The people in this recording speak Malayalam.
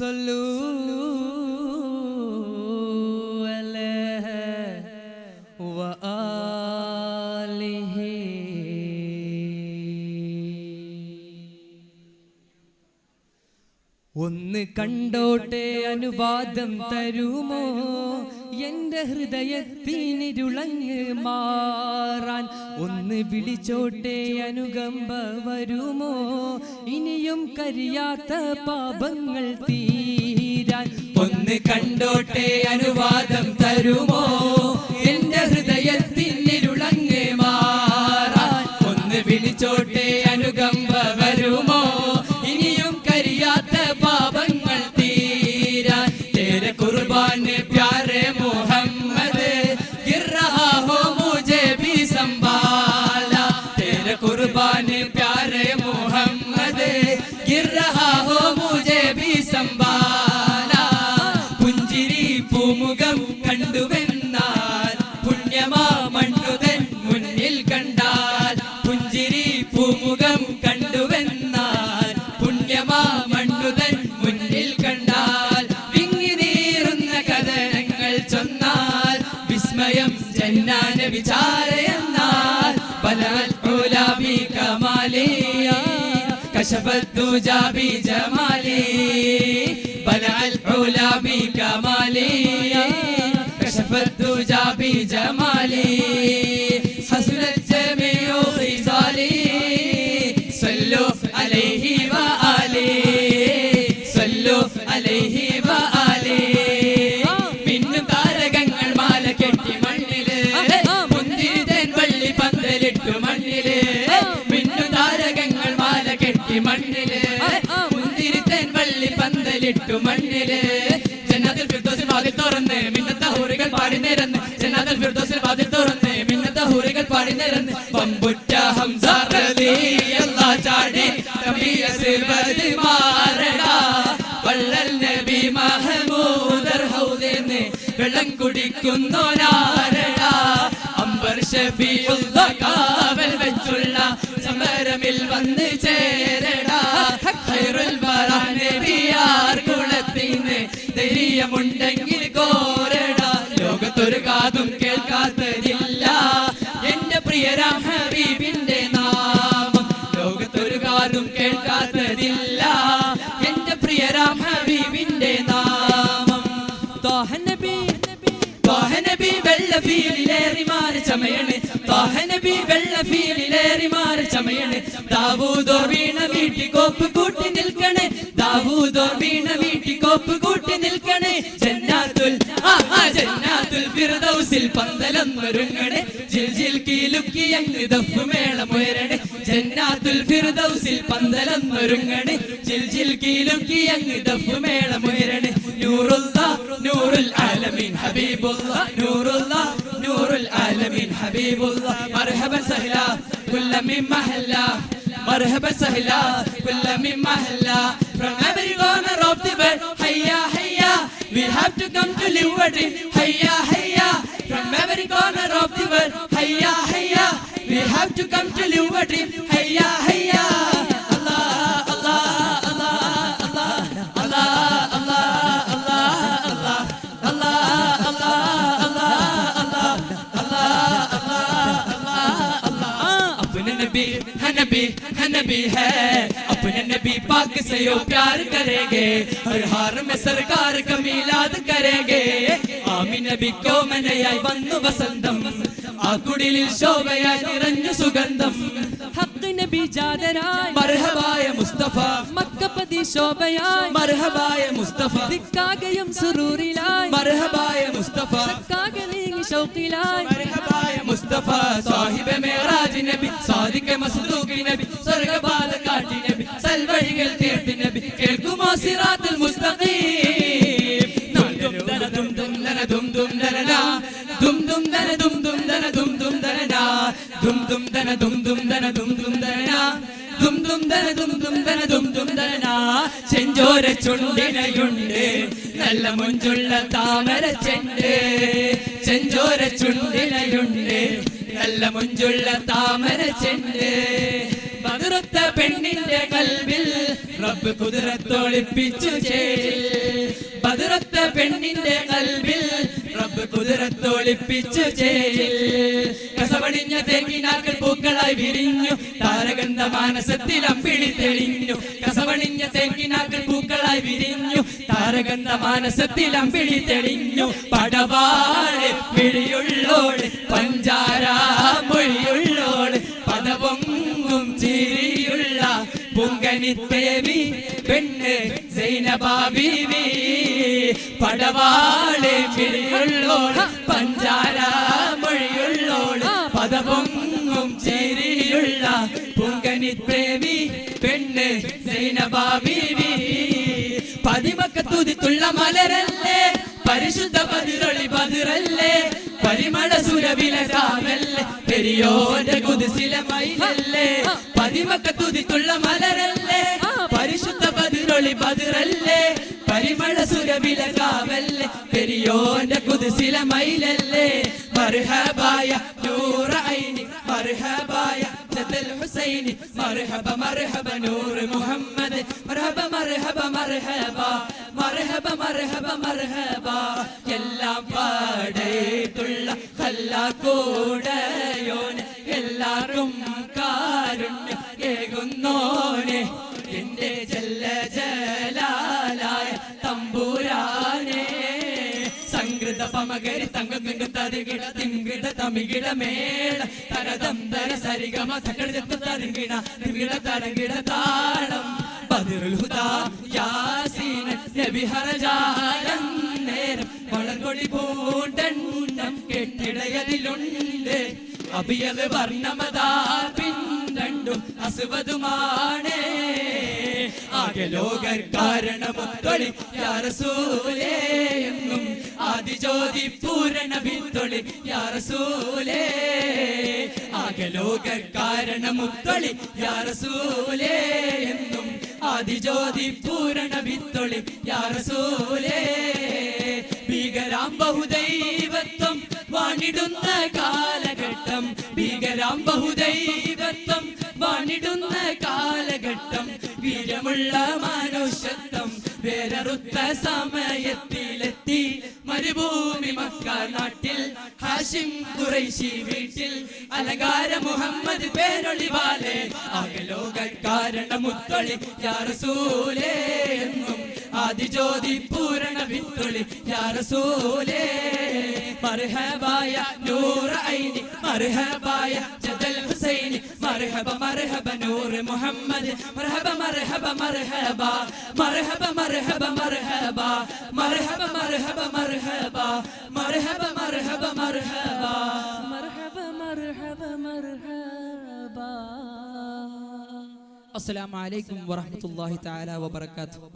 صلوا ഒന്ന് കണ്ടോട്ടെ അനുവാദം തരുമോ? എന്റെ ഹൃദയത്തിനിരുളങ്ങ് മാറാൻ ഒന്ന് വിളിച്ചോട്ടെ അനുകമ്പ വരുമോ? ഇനിയും കരിയാത്ത പാപങ്ങൾ തീരാൻ പൂമുഖം കണ്ടുവെന്നാൽ പുണ്യമാ മണ്ണുതൻ മുന്നിൽ കണ്ടാൽ പുഞ്ചിരി പൂമുഖം കണ്ടുവെന്നാൽ പുണ്യമാ മണ്ണുതൻ മുന്നിൽ കണ്ടാൽ വിങ്ങി നീറുന്ന കഥനങ്ങൾ ചൊന്നാൽ വിസ്മയം ജന്നാന വിചാരയെന്നാൽ ബലാൽബി കമാലേ കശപത്തു ജാബി ജമാലേ المولى بكمالي كشف الدجى بجمالي പന്തലിട്ടു മണ്ണിൽ. ജന്നാത്തിൽ ഫിർദോസിൽ വാതിൽ തുറന്ന് മിന്നത്ത ഹൂറികൾ പാടി നിരന്ന്. ജന്നാത്തിൽ ഫിർദോസിൽ വാതിൽ തുറന്ന് മിന്നത്ത ഹൂറികൾ പാടി നിരന്ന്. പമ്പുറ്റ ഹംസ റളിയല്ലാ ചാടി. നബി അസ്വദ് മാറടാ. വള്ളൽ നബി മഹമൂദർ ഹൗദേന്ന് വെള്ളം കുടിക്കുന്നോരാരടാ അംബർ ഷഫീഉള്ള കാവൽ വെച്ചുള്ള സമരമിൽ വന്ന് ചേരടാ. ഖൈറുൽ ധൈര്യമുണ്ടെങ്കിൽ കോരടാ. ലോകത്തൊരു കാതും കേൾക്കാത്തതില്ല. എന്റെ പ്രിയരാം ഹബീബിന്റെ നാമം. ലോകത്തൊരു കാതും കേൾക്കാത്തതില്ല. എന്റെ പ്രിയരാം ഹബീബിന്റെ നാമം. തോഹനബി തോഹനബി വെള്ള ഫീലിലേറി മാറി ചമയണ്. തോഹനബി വെള്ള ഫീലിലേറി മാറി ചമയണ്. ദാവൂദോ വീണ വീട്ടി കോപ്പ് കൂട്ടി നിൽക്കണേ. ദാവൂദോ വീണ വീട്ടി കോപ്പ് കൂട്ടി ഹൗസിൽ പന്തലം ജിൽ ജിൽജിൽ കീലുക്കി അങ്ങ് ദഫ് മേളമുയരണേ ജന്നാത്തുൽ ഫിർദൗസിൽ പന്തലം ജിൽ ജിൽജിൽ കീലുക്കി അങ്ങ് ദഫ് മേളമുയരണേ നൂറുള്ള നൂറുൽ ആലമീൻ ഹബീബുള്ള നൂറുല്ലാ നൂറുൽ ആലമീൻ ഹബീബുള്ള മർഹബ സഹല കുല്ല മിൻ മഹല്ല. മർഹബ സഹല കുല്ല മിൻ മഹല്ല. From every corner of the world hayya hayya we have to come to liberty hayya hayya from every corner of the world hayya hayya we have to come to liberty hayya hayya Allah Allah Allah Allah Allah Allah Allah Allah Allah Allah Allah Allah Allah अपने नबी है नबी है नबी है अपने नबी पाक से यो प्यार करेंगे हर हार में सरकार का मिलाद करेंगे ആമി നബിക്കോ മനയായി വന്നു വസന്തം ആ കുടിലിൽ ശോഭയായി നിറഞ്ഞു സുഗന്ധം ഹക്ക് നബി ജാതരായി മർഹബായ മുസ്തഫ മക്കപ്പതി ശോഭയായി മർഹബായ മുസ്തഫ ദിക്കാകയും സുറൂറിലായി മർഹബായ മുസ്തഫ കാകലീങ്ങി ഷൗക്കിലായി മർഹബായ മുസ്തഫ സാഹിബ് മേറാജ് നബി സാദിഖ് മസ്ദൂഖ് നബി സ്വർഗ്ഗപാത കാട്ടി കേൾക്കൽ കേട്ട് നബി കേൾക്കുമോ സിറാത്തുൽ മുസ്തഖീം നാലും ദര ദും ദും ദര ദും ദും ദരടാ ദും ദും ദര ദും ദും ദര ദും ദും ദരടാ ദും ദും ദര ദും ദും ദര ദും ദും ദരടാ ദും ദും ദര ദും ദും ദര ദും ദും ദരടാ ചെഞ്ചോര ചുണ്ടിനയുണ്ട് നല്ല മുഞ്ചുള്ള താമര ചെണ്ട് ചെഞ്ചോര ചുണ്ടിനയുണ്ട് നല്ല മുഞ്ചുള്ള താമര ചെണ്ട് ബദറുത്ത പെണ്ണിന്റെ കൽവിൽ റബ്ബ് കുതിരത്തൊളിപ്പിച്ചു ചേരിൽ. ബദറത്ത പെണ്ണിന്റെ കൽവിൽ റബ്ബ് കുതിരത്തൊളിപ്പിച്ചു ചേരിൽ. കസവണിഞ്ഞ തേക്കിനാക്കൾ പൂക്കളായി വിരിഞ്ഞു. താരഗന്ധ മാനസത്തിൽ അമ്പിളി തെളിഞ്ഞു. കസവണിഞ്ഞ തേക്കിനാക്കൾ പൂക്കളായി വിരിഞ്ഞു. താരഗന്ധ മാനസത്തിൽ അമ്പിളി തെളിഞ്ഞു. പടവാൾ പിഴിയുള്ളോട് പഞ്ചാര മൊഴിയുള്ളോട്. പുങ്കനിത്തേവി പെണ്ണ് സൈനബാബീവി. പടവാളെ മിഴിയുള്ളോൾ പഞ്ചാര മൊഴിയുള്ളോൾ പദപൊങ്ങും ചേരിയുള്ള പുങ്കനിത്തേവി പെണ്ണ് സൈനബാബീവി. പതിമക്കത്തുതിത്തുള്ള മലരല്ലേ പരിശുദ്ധ പതിരൊളി പതിരല്ലേ പരിമള സുരവില കാവല്ലേ പെരിയോന്റെ കുതിസില മയിലല്ലേ. പതിമക്കത്തുതിത്തുള്ള മലരല്ലേ പരിശുദ്ധ പതിരൊളി ബദറല്ലേ പരിമള സുരവില കാവല്ലേ? പെരിയോന്റെ കുതിസില മൈലല്ലേ മർഹബായ നൂറ ഐനി മർഹബായ ജദൽ ഹുസൈനി. മർഹബ മർഹബ നൂർ മുഹമ്മദ്. മർഹബ മർഹബ മർഹബ. മർഹബ മർഹബ മർഹബ. എല്ലാം പാടേത്തുള്ള കൂടയോൻ എല്ലാവർക്കും സംഗൃത പമകരി തങ്ക തരികിട തിങ്കിട തമികിട മേള. തരതം തര സരിഗമ തിമിട തരകിട താളം. ബദിറുൽ ഹുദാ നബി നേരം പൂണ്ടെണ്ണം കെട്ടിടയതിലുണ്ട്. അഭിയത് വർണമതാ രണ്ടും അസുവതുമാണ്. ആകെ ലോക കാരണമൊത്തൊളി യാറസൂലേ എന്നും ആദിജ്യോതി പൂരണ വിത്തൊളി യാറസൂലേ. ആകെ ലോക കാരണമൊത്തൊളി യാറസൂലേ എന്നും ആദിജ്യോതി പൂരണ വിത്തൊളി യാറസൂലേ. ഭീകരാം ബഹുദൈവത്വം വാണിടുന്ന കാലഘട്ടം ഭീകരാം ബഹുദൈവത്വം വാണിടുന്ന വീരമുള്ള മനുഷ്യത്വം വേരറുത്ത സമയത്തിലെത്തി മരുഭൂമി മക്ക നാട്ടിൽ ഹാഷിം കുറൈശി വീട്ടിൽ. അലങ്കാര മുഹമ്മദ് പേരൊളിവാലെ അകലോക കാരണമുത്തൊളി യാറസൂലേ എന്നും ആദിജ്യോതി പൂരണ വിത്തുളി യാറസൂലേ മർഹബായ നൂർ ഐനി മർഹബായ ജദൽ ഹുസൈനി മർഹബ മർഹബ നൂർ മുഹമ്മദ് മർഹബ മർഹബ മർഹബ മർഹബ മർഹബ മർഹബ മർഹബ മർഹബ മർഹബ മർഹബ മർഹബ മർഹബ മർഹബ മർഹബ മർഹബ അസ്സലാമു അലൈക്കും വറഹ്മത്തുള്ളാഹി തആല വബറകാതുഹു